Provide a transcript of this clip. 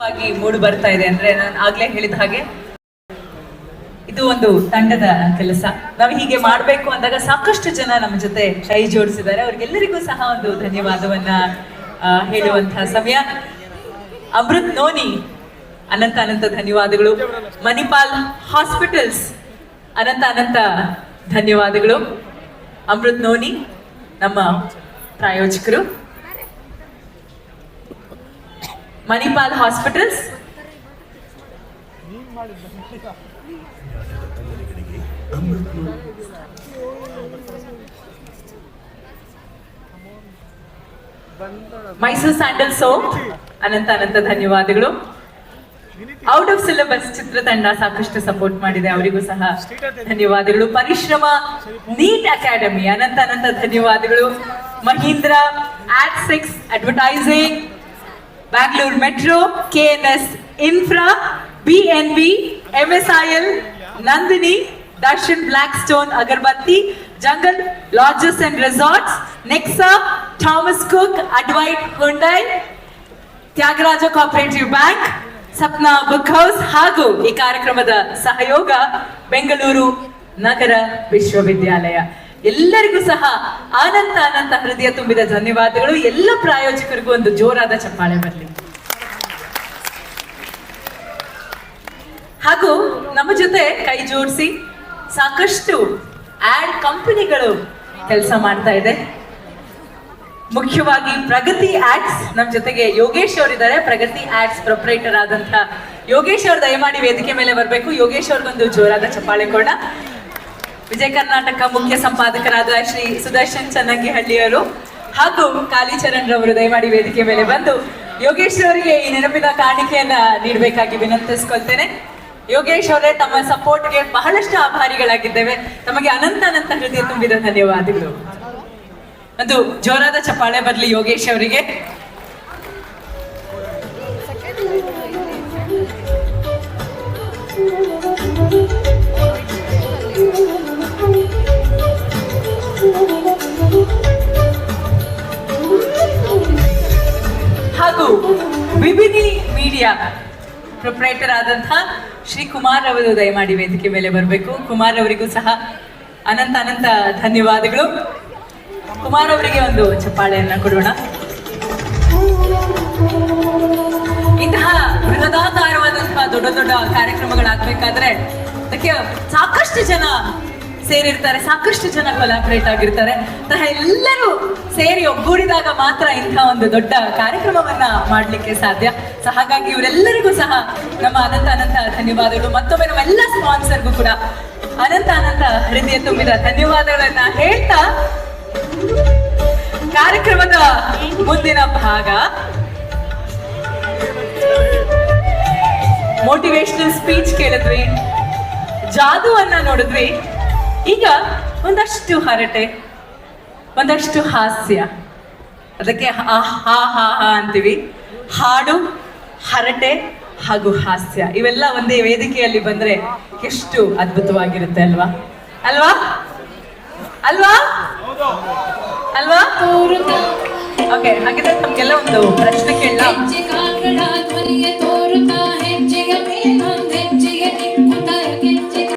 ಆಗಿ ಮೂಡ್ ಬರ್ತಾ ಇದೆ ಅಂದ್ರೆ ನಾನು ಆಗ್ಲೇ ಹೇಳಿದ ಹಾಗೆ ಇದು ಒಂದು ತಂಡದ ಕೆಲಸ. ನಾವು ಹೀಗೆ ಮಾಡ್ಬೇಕು ಅಂದಾಗ ಸಾಕಷ್ಟು ಜನ ನಮ್ಮ ಜೊತೆ ಕೈ ಜೋಡಿಸಿದ್ದಾರೆ. ಅವ್ರಿಗೆಲ್ಲರಿಗೂ ಸಹ ಒಂದು ಧನ್ಯವಾದವನ್ನ ಹೇಳುವಂತಹ ಸಮಯ. ಅಮೃತ್ ನೋನಿ, ಅನಂತ ಅನಂತ ಧನ್ಯವಾದಗಳು. ಮಣಿಪಾಲ್ ಹಾಸ್ಪಿಟಲ್ಸ್, ಅನಂತ ಅನಂತ ಧನ್ಯವಾದಗಳು. ಅಮೃತ್ ನೋನಿ, ನಮ್ಮ ಪ್ರಾಯೋಜಕರು. Manipal hospitals Mysuru sandal soap ಅನಂತ ಅನಂತ ಧನ್ಯವಾದಗಳು. ಔಟ್ ಆಫ್ ಸಿಲೆಬಸ್ ಚಿತ್ರತಂಡ ಸಾಕಷ್ಟು ಸಪೋರ್ಟ್ ಮಾಡಿದೆ. ಅವರಿಗೂ ಸಹ ಧನ್ಯವಾದಗಳು. ಪರಿಶ್ರಮ ನೀಟ್ ಅಕಾಡೆಮಿ ಅನಂತ ಅನಂತ ಧನ್ಯವಾದಗಳು. Mahindra ad sex advertising Bangalore metro KNS infra BNB MSIL Nandini Darshan black stone agarbatti jungle lodges and resorts Nexa Thomas Cook Advaith Hyundai Thyagaraja cooperative bank Sapna book house ಹಾಗೂ ಈ ಕಾರ್ಯಕ್ರಮದ ಸಹಯೋಗ ಬೆಂಗಳೂರು ನಗರ ವಿಶ್ವವಿದ್ಯಾಲಯ ಎಲ್ಲರಿಗೂ ಸಹ ಆನಂದ ಅನಂತ ಹೃದಯ ತುಂಬಿದ ಧನ್ಯವಾದಗಳು. ಎಲ್ಲ ಪ್ರಾಯೋಜಕರಿಗೂ ಒಂದು ಜೋರಾದ ಚಪ್ಪಾಳೆ ಬರಲಿ. ಹಾಗೂ ನಮ್ಮ ಜೊತೆ ಕೈ ಜೋಡಿಸಿ ಸಾಕಷ್ಟು ಆಡ್ ಕಂಪನಿಗಳು ಕೆಲಸ ಮಾಡ್ತಾ ಇದೆ. ಮುಖ್ಯವಾಗಿ ಪ್ರಗತಿ ಆಡ್ಸ್ ನಮ್ಮ ಜೊತೆಗೆ ಯೋಗೇಶ್ ಅವರಿದ್ದಾರೆ. ಪ್ರಗತಿ ಆಡ್ಸ್ ಪ್ರೊಪರೇಟರ್ ಆದಂತ ಯೋಗೇಶ್ ಅವರು ದಯಮಾಡಿ ವೇದಿಕೆ ಮೇಲೆ ಬರಬೇಕು. ಯೋಗೇಶ್ ಅವ್ರಿಗೊಂದು ಜೋರಾದ ಚಪ್ಪಾಳೆ ಕೊಡ ವಿಜಯ ಕರ್ನಾಟಕ ಮುಖ್ಯ ಸಂಪಾದಕರಾದ ಶ್ರೀ ಸುದರ್ಶನ್ ಚನ್ನಂಗಿಹಳ್ಳಿಯವರು ಹಾಗೂ ಕಾಲಿಚರಣ್ ರವರು ದಯಮಾಡಿ ವೇದಿಕೆ ಮೇಲೆ ಬಂದು ಯೋಗೇಶ್ ಅವರಿಗೆ ಈ ನೆನಪಿನ ಕಾಣಿಕೆಯನ್ನ ನೀಡಬೇಕಾಗಿ ವಿನಂತಿಸ್ಕೊಳ್ತೇನೆ. ಯೋಗೇಶ್ ಅವರೇ ತಮ್ಮ ಸಪೋರ್ಟ್ಗೆ ಬಹಳಷ್ಟು ಆಭಾರಿಗಳಾಗಿದ್ದೇವೆ. ತಮಗೆ ಅನಂತ ಅನಂತ ಹೃದಯ ತುಂಬಿದ ಧನ್ಯವಾದಗಳು. ಅದು ಜೋರಾದ ಚಪ್ಪಾಳೆ ಬರಲಿ ಯೋಗೇಶ್ ಅವರಿಗೆ. ಹಾಗೂ ವಿಭಿನಿ ಮೀಡಿಯಾ ಪ್ರೊಪ್ರೈಟರ್ ಆದಂತಹ ಶ್ರೀ ಕುಮಾರ್ ಅವರು ದಯಮಾಡಿ ವೇದಿಕೆ ಮೇಲೆ ಬರಬೇಕು. ಕುಮಾರ್ ಅವರಿಗೂ ಸಹ ಅನಂತ ಅನಂತ ಧನ್ಯವಾದಗಳು. ಕುಮಾರ್ ಅವರಿಗೆ ಒಂದು ಚಪ್ಪಾಳೆಯನ್ನ ಕೊಡೋಣ. ಇಂತಹ ಬೃಹದಾಕಾರವಾದಂತಹ ದೊಡ್ಡ ದೊಡ್ಡ ಕಾರ್ಯಕ್ರಮಗಳಾಗಬೇಕಾದ್ರೆ ಅದಕ್ಕೆ ಸಾಕಷ್ಟು ಜನ ಸೇರಿರ್ತಾರೆ. ಸಾಕಷ್ಟು ಜನ ಕೊಲಾಬ್ರೇಟ್ ಆಗಿರ್ತಾರೆ. ತಹ ಎಲ್ಲರೂ ಸೇರಿ ಒಗ್ಗೂಡಿದಾಗ ಮಾತ್ರ ಇಂಥ ಒಂದು ದೊಡ್ಡ ಕಾರ್ಯಕ್ರಮವನ್ನ ಮಾಡ್ಲಿಕ್ಕೆ ಸಾಧ್ಯ. ಸೊ ಹಾಗಾಗಿ ಇವರೆಲ್ಲರಿಗೂ ಸಹ ನಮ್ಮ ಅನಂತ ಅನಂತ ಧನ್ಯವಾದಗಳು. ಮತ್ತೊಮ್ಮೆ ನಮ್ಮ ಎಲ್ಲ ಸ್ಪಾನ್ಸರ್ಗೂ ಕೂಡ ಅನಂತ ಅನಂತ ಹೃದಯ ತುಂಬಿದ ಧನ್ಯವಾದಗಳನ್ನ ಹೇಳ್ತಾ ಕಾರ್ಯಕ್ರಮದ ಮುಂದಿನ ಭಾಗ. ಮೋಟಿವೇಶನಲ್ ಸ್ಪೀಚ್ ಕೇಳಿದ್ವಿ. ಜಾದುವನ್ನ ನೋಡಿದ್ವಿ. ಈಗ ಒಂದಷ್ಟು ಹರಟೆ ಒಂದಷ್ಟು ಹಾಸ್ಯ. ಅದಕ್ಕೆ ಹಾ ಹಾ ಹಾ ಹಾ ಅಂತೀವಿ. ಹಾಡು ಹರಟೆ ಹಾಗೂ ಹಾಸ್ಯ. ಇವೆಲ್ಲ ಒಂದೇ ವೇದಿಕೆಯಲ್ಲಿ ಬಂದ್ರೆ ಎಷ್ಟು ಅದ್ಭುತವಾಗಿರುತ್ತೆ ಅಲ್ವಾ? ಅಲ್ವಾ? ಅಲ್ವಾ? ಅಲ್ವಾ? ಓಕೆ ಹಾಗಿದ್ರೆ ನಮ್ಗೆಲ್ಲ ಒಂದು ಪ್ರಶ್ನೆ ಕೇಳ